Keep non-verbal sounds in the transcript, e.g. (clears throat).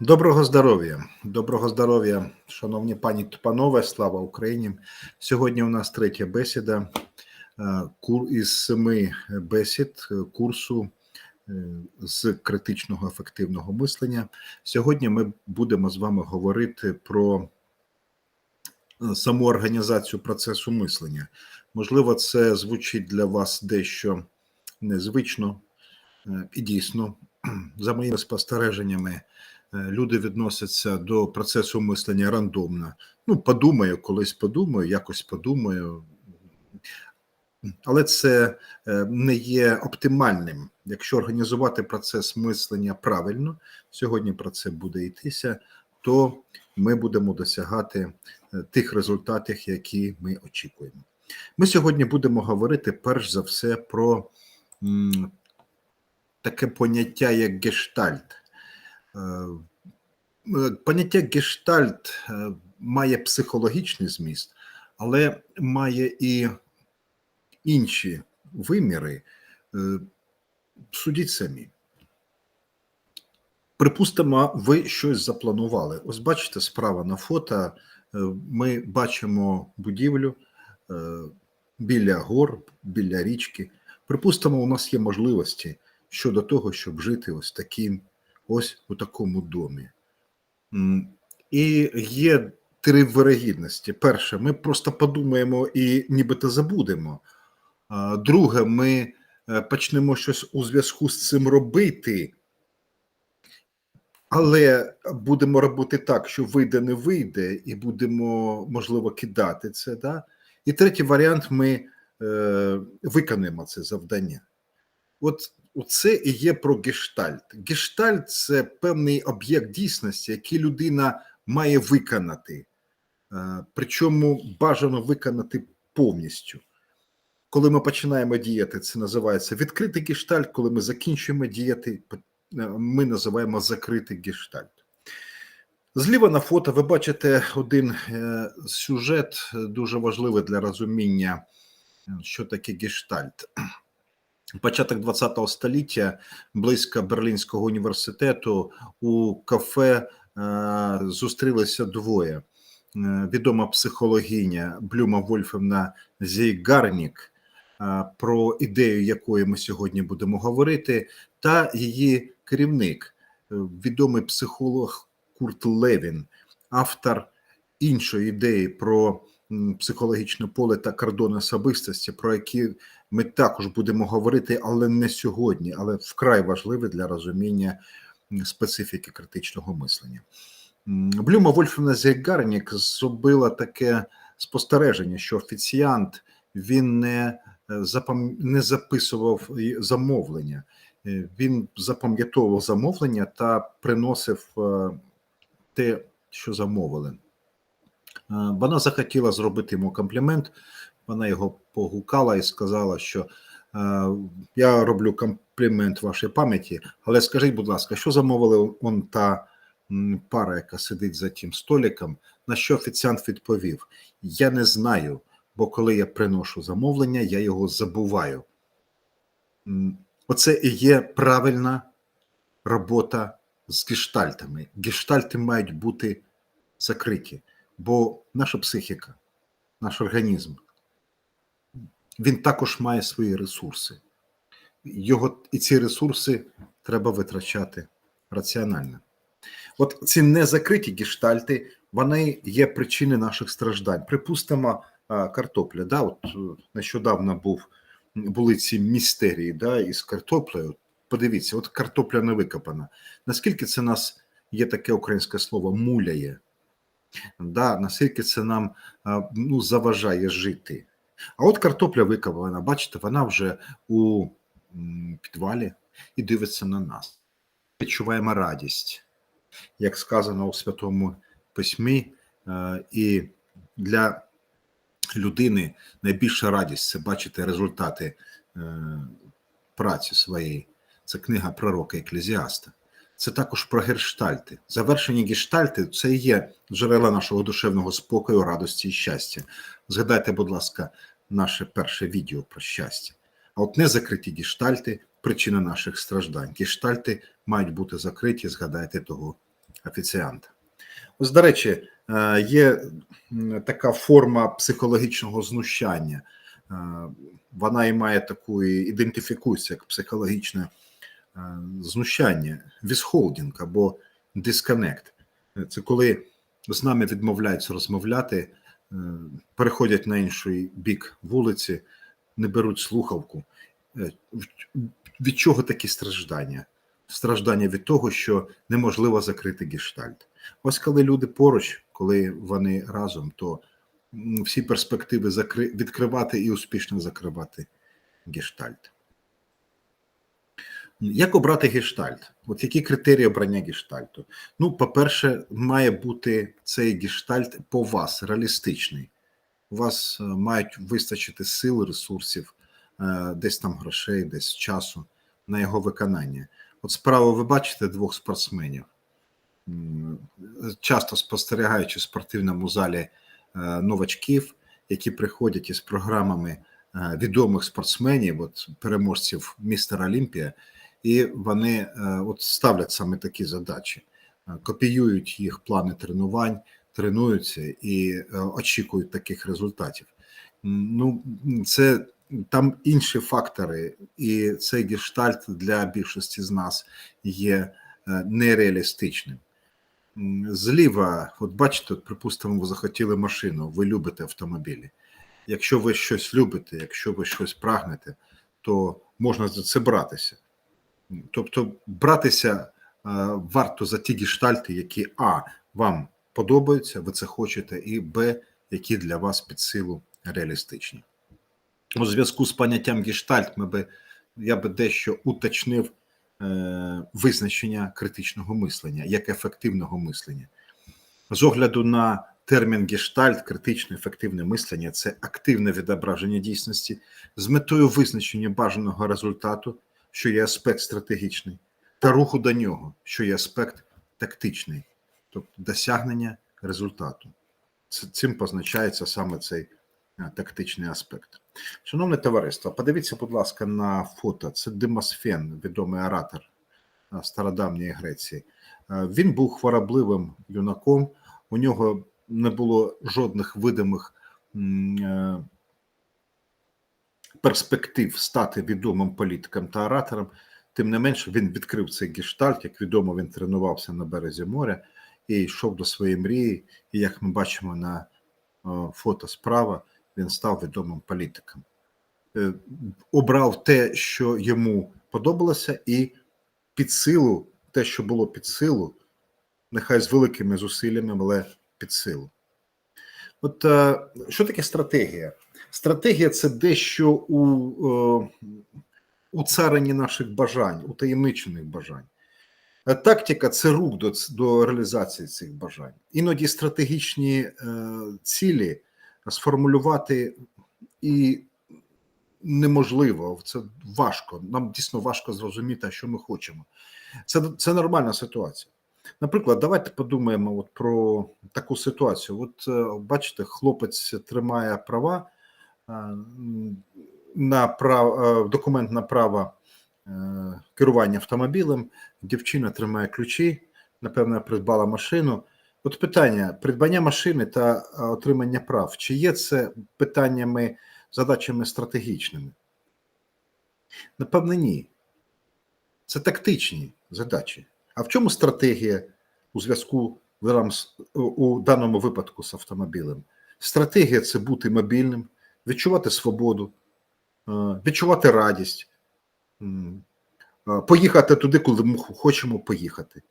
Доброго здоров'я, доброго здоров'я, шановні пані та панове, слава Україні. Сьогодні у нас третя бесіда е, із семи бесід е, курсу е, з критичного ефективного мислення. Сьогодні ми будемо з вами говорити про саму організацію процесу мислення. Можливо, це звучить для вас дещо незвично і дійсно, (clears throat) за моїми спостереженнями. Е, Люди відносяться до процесу мислення рандомно. Ну, подумаю, колись подумаю, якось подумаю. Але це е, не є оптимальним. Якщо організувати процес мислення правильно, сьогодні про це буде йтися, то ми будемо досягати е, тих результатів, які ми очікуємо. Ми сьогодні будемо говорити перш за все про таке поняття, як гештальт. Поняття гештальт е, має психологічний зміст, але має і інші виміри. Е, Судіть самі. Припустимо, ви щось запланували. Ось бачите, справа на фото. е, Ми бачимо будівлю біля гор, біля річки. Припустимо, у нас є можливості щодо того, щоб жити ось таким, ось у такому домі. І є три вирогідності. Перше, ми просто подумаємо і нібито забудемо. Друге, ми е, почнемо щось у зв'язку з цим робити, але будемо робити так, що вийде, не вийде, і будемо, можливо, кидати це. Да? І третій варіант: ми е, виконаємо це завдання. От це і є про гештальт. Гештальт це певний об'єкт дійсності, який людина має виконати, Е, причому бажано виконати повністю. Коли ми починаємо діяти, це називається відкритий гештальт. Коли ми закінчуємо діяти, е, ми називаємо закритий гештальт. Зліва на фото ви бачите один е, сюжет, дуже важливий для розуміння, що таке гештальт. Початок ХХ століття близько Берлінського університету у кафе е, зустрілися двоє. Е, Відома психологиня Блюма Вольфовна Зейгарнік, е, про ідею якої ми сьогодні будемо говорити, та її керівник, відомий психолог Курт Левін, автор іншої ідеї про психологічне поле та кордони особистості, про які ми також будемо говорити, але не сьогодні, але вкрай важливе для розуміння специфіки критичного мислення. Блюма Вольфовна Зейгарнік зробила таке спостереження, що офіціант він не е, запам... не записував замовлення, Е, він запам'ятовував замовлення та приносив е, те, що замовили. Вона захотіла зробити йому комплімент. Вона його погукала і сказала, що е, я роблю комплімент вашій пам'яті, але скажіть, будь ласка, що замовили он та пара, яка сидить за тим столиком? На що офіціант відповів: Я не знаю, бо коли я приношу замовлення, я його забуваю. Оце і є правильна робота з гештальтами. Гештальти мають бути закриті, бо наша психіка, наш організм, він також має свої ресурси. Його і ці ресурси треба витрачати раціонально. От ці незакриті гештальти, вони є причини наших страждань. Припустимо, картопля. Да? От е, нещодавно був, були ці містерії да, із картоплею. Подивіться, от картопля не викопана. Наскільки це нас є таке українське слово муляє? Да, наскільки це нам ну, заважає жити? А от картопля викопана, бачите, вона вже у підвалі і дивиться на нас. Відчуваємо радість, як сказано у Святому Письмі, е, і для людини найбільша радість це бачити результати е, праці своєї. Це книга пророка Еклезіаста. Це також про гештальти. Завершені гештальти це і є джерела нашого душевного спокою, радості і щастя. Згадайте, будь ласка, наше перше відео про щастя. А от незакриті гештальти причина наших страждань. Гештальти мають бути закриті, згадайте того офіціанта. Ось, до речі, е, є така форма психологічного знущання. Е, Вона і має таку ідентифікується як психологічне е, знущання, вісхолдінг або дисконект. Це коли з нами відмовляються розмовляти, переходять на інший бік вулиці, не беруть слухавку. Е, Від чого такі страждання? Страждання від того, що неможливо закрити гештальт. Ось коли люди поруч, коли вони разом, то всі перспективи відкривати і успішно закривати гештальт. Як обрати гештальт? От які критерії обрання гештальту? Ну, по-перше, має бути цей гештальт по вас реалістичний. У вас е, мають вистачити сил, ресурсів, е, десь там грошей, десь часу на його виконання. От справа ви бачите двох спортсменів. Часто спостерігаючи в спортивному залі е, новачків, які приходять із програмами відомих спортсменів, от переможців містера Олімпія, і вони е, от ставлять саме такі задачі, Е, копіюють їх плани тренувань, тренуються і е, очікують таких результатів. Ну, це там інші фактори, і цей гештальт для більшості з нас є нереалістичним. Зліва, от бачите, припустимо, ви захотіли машину, ви любите автомобілі. Якщо ви щось любите, якщо ви щось прагнете, то можна за це братися. Тобто, братися е, варто за ті гештальти, які А вам подобаються, ви це хочете, і Б, які для вас під силу реалістичні. У зв'язку з поняттям гештальт, ми би я би дещо уточнив е, визначення критичного мислення як ефективного мислення. З огляду на термін гештальт, критичне ефективне мислення це активне відображення дійсності з метою визначення бажаного результату, що є аспект стратегічний, та руху до нього, що є аспект тактичний, тобто досягнення результату. Цим позначається саме цей е, тактичний аспект. Шановне товариство, подивіться, будь ласка, на фото. Це Демосфен, відомий оратор е, стародавньої Греції. Е, Він був хворобливим юнаком, у нього не було жодних видимих перспектив стати відомим політиком та оратором. Тим не менше, він відкрив цей гештальт. Як відомо, він тренувався на березі моря і йшов до своєї мрії. І як ми бачимо на е, фото справа, він став відомим політиком. Е, Обрав те, що йому подобалося, і під силу, те, що було під силу, нехай з великими зусиллями, але під силу. От е, що таке стратегія? Стратегія це дещо у, е, у царині наших бажань, утаємничених бажань. Е, Тактика це рух до, до реалізації цих бажань. Іноді стратегічні е, цілі сформулювати і неможливо, це важко. Нам дійсно важко зрозуміти, що ми хочемо. Це, це нормальна ситуація. Наприклад, давайте подумаємо от про таку ситуацію. От бачите, хлопець тримає права на прав, е, документ на право е, керування автомобілем, дівчина тримає ключі, напевно, придбала машину. От питання: придбання машини та е, отримання прав, чи є це питаннями, задачами стратегічними? Напевне, ні. Це тактичні задачі. А в чому стратегія у зв'язку у даному випадку з автомобілем? Стратегія це бути мобільним, відчувати свободу, е, відчувати радість, е, поїхати туди, куди ми хочемо поїхати.